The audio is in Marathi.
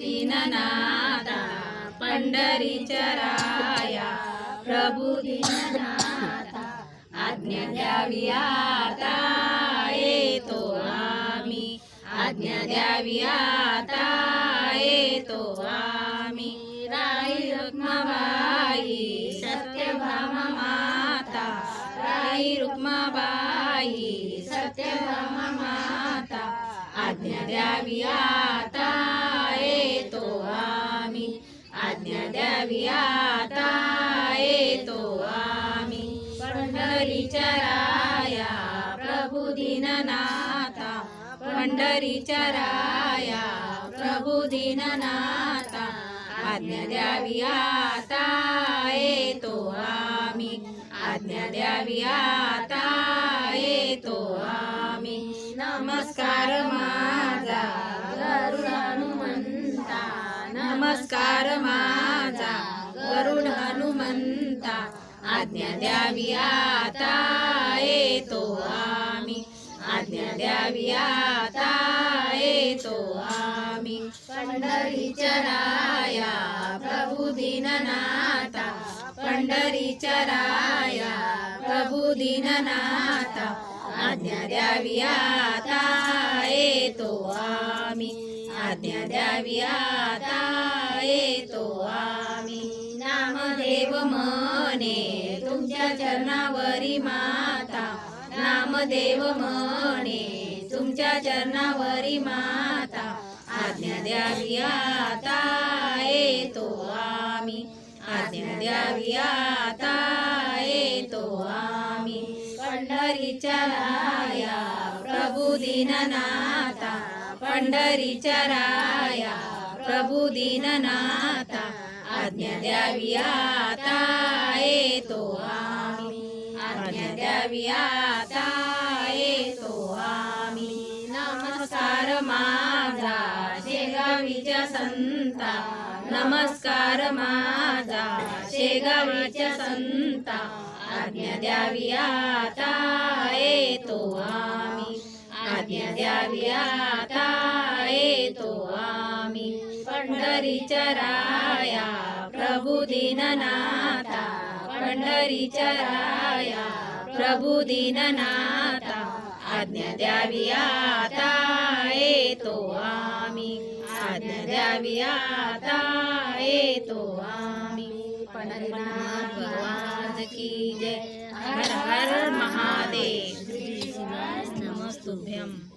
दीननाथा पंढरीच्या राया प्रभू दीननाथा आज्ञा द्यावी आता येतो आम्ही. आज्ञा द्यावी आता येतो आम्ही. राई रुक्माबाई सत्यभामा माता. राई रुक्माबाई सत्यभामा माता. आज्ञा द्यावी आता आज्ञा द्यावी आता येतो आम्ही. पंढरीच्या राया प्रभू दीननाथा. पंढरीच्या राया प्रभू दीननाथा. आज्ञा द्यावी आता येतो आम्ही. आज्ञा द्यावी आता येतो आम्ही. नमस्कार माझा नमस्कार माझा गरुड हनुमंता आज्ञा द्यावी आता येतो आम्ही. आज्ञा द्यावी आता येतो आम्ही. पंढरीच्या राया प्रभू दीननाथा. पंढरीच्या राया प्रभू दीननाथा. आज्ञा द्यावी आता येतो आम्ही. आज्ञा द्यावी आता येतो आम्ही. नामदेव मने तुमच्या चरणावरी माता. नामदेव मने तुमच्या चरणावरी माता. आज्ञा द्यावी आता येतो आम्ही. आज्ञा द्यावी आता येतो आम्ही. पंढरीच्या राया प्रभू दीननाथा पंढरीच्या राया प्रभू दीननाथा आज्ञा द्यावी आता येतो आम्ही. आज्ञा द्यावी आता येतो आम्ही. नमस्कार माझा शेगावीच्या संता. नमस्कार माझा शेगावीच्या संता. आज्ञा द्यावी आता येतो आज्ञा द्यावी आता येतो आम्ही पंढरीच्या राया प्रभू दीननाथा पंढरीच्या राया प्रभू दीननाथा आज्ञा द्यावी आता येतो आम्ही आज्ञा द्यावी आता येतो आम्ही पंढरीनाथ भगवान की जय। हर हर महादेव। શુભેમ